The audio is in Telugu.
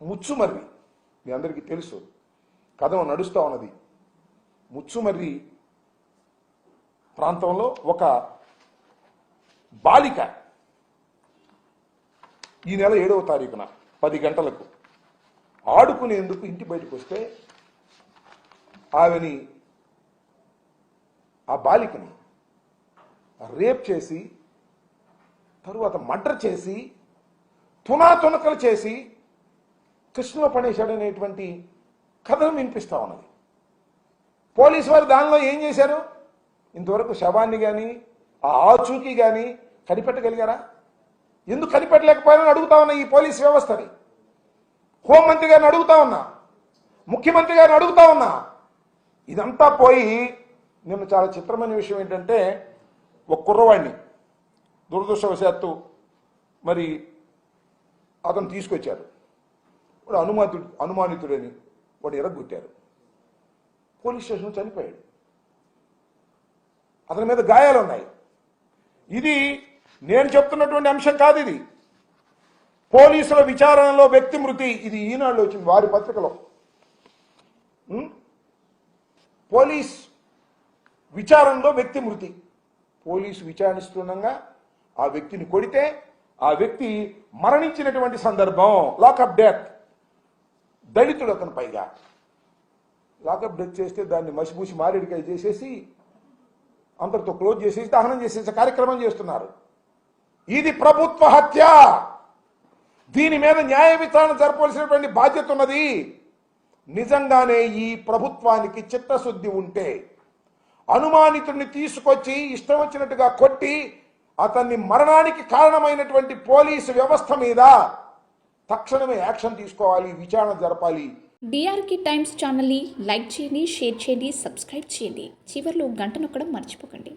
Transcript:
ముచ్చుమర్రి. మీ అందరికీ తెలుసు. కథం నడుస్తూ ఉన్నది. ముచ్చుమర్రి ప్రాంతంలో ఒక బాలిక ఈ నెల ఏడవ తారీఖున పది గంటలకు ఆడుకునేందుకు ఇంటి బయటకు వస్తే ఆమెని ఆ బాలికని రేప్ చేసి తరువాత మర్డర్ చేసి తునా తునకలు చేసి కృష్ణలో పడేశాడు అనేటువంటి కథను వినిపిస్తూ ఉన్నది. పోలీసు వారు దానిలో ఏం చేశారు? ఇంతవరకు శవాన్ని కానీ ఆ ఆచూకీ కానీ కనిపెట్టగలిగారా? ఎందుకు కనిపెట్టలేకపోయారని అడుగుతా ఉన్నా ఈ పోలీస్ వ్యవస్థని. హోంమంత్రి గారిని అడుగుతా ఉన్నా ముఖ్యమంత్రి గారిని అడుగుతా ఉన్నా. ఇదంతా పోయి నిన్న చాలా చిత్రమైన విషయం ఏంటంటే ఒక కుర్రవాడిని దురదృష్టవశాత్తు మరి అతను తీసుకొచ్చారు. వాడు అనుమాతుడు అనుమానితుడని వాడు ఎరగొట్టారు. పోలీస్ స్టేషన్ చనిపోయాడు. అతని మీద గాయాలు ఉన్నాయి ఇది నేను చెప్తున్నటువంటి అంశం కాదు ఇది. పోలీసుల విచారణలో వ్యక్తి మృతి ఇది ఈనాడులో వచ్చింది వారి పత్రికలో. పోలీస్ విచారణలో వ్యక్తి మృతి. పోలీసు విచారిస్తుండగా ఆ వ్యక్తిని కొడితే ఆ వ్యక్తి మరణించినటువంటి సందర్భం లాకప్ డెత్. దళితుడు అతను పైగా. లాకప్ డెత్ చేస్తే దాన్ని మసిపూసి మారేడికాయ చేసేసి అందరితో క్లోజ్ చేసేసి దహనం చేసేసే కార్యక్రమం చేస్తున్నారు. ఇది ప్రభుత్వ హత్య. దీని మీద న్యాయ విచారణ జరపవలసినటువంటి బాధ్యత ఉన్నది. నిజంగానే ఈ ప్రభుత్వానికి చిత్తశుద్ధి ఉంటే అనుమానితుడిని తీసుకొచ్చి ఇష్టం వచ్చినట్టుగా కొట్టి అతన్ని మరణానికి కారణమైనటువంటి పోలీసు వ్యవస్థ మీద తక్షణమే యాక్షన్ తీసుకోవాలి విచారణ జరపాలి. డిఆర్కి టైమ్స్ ఛానల్ని లైక్ చేయండి షేర్ చేయండి సబ్స్క్రైబ్ చేయండి. చివరిలో గంట నొక్కడం మర్చిపోకండి.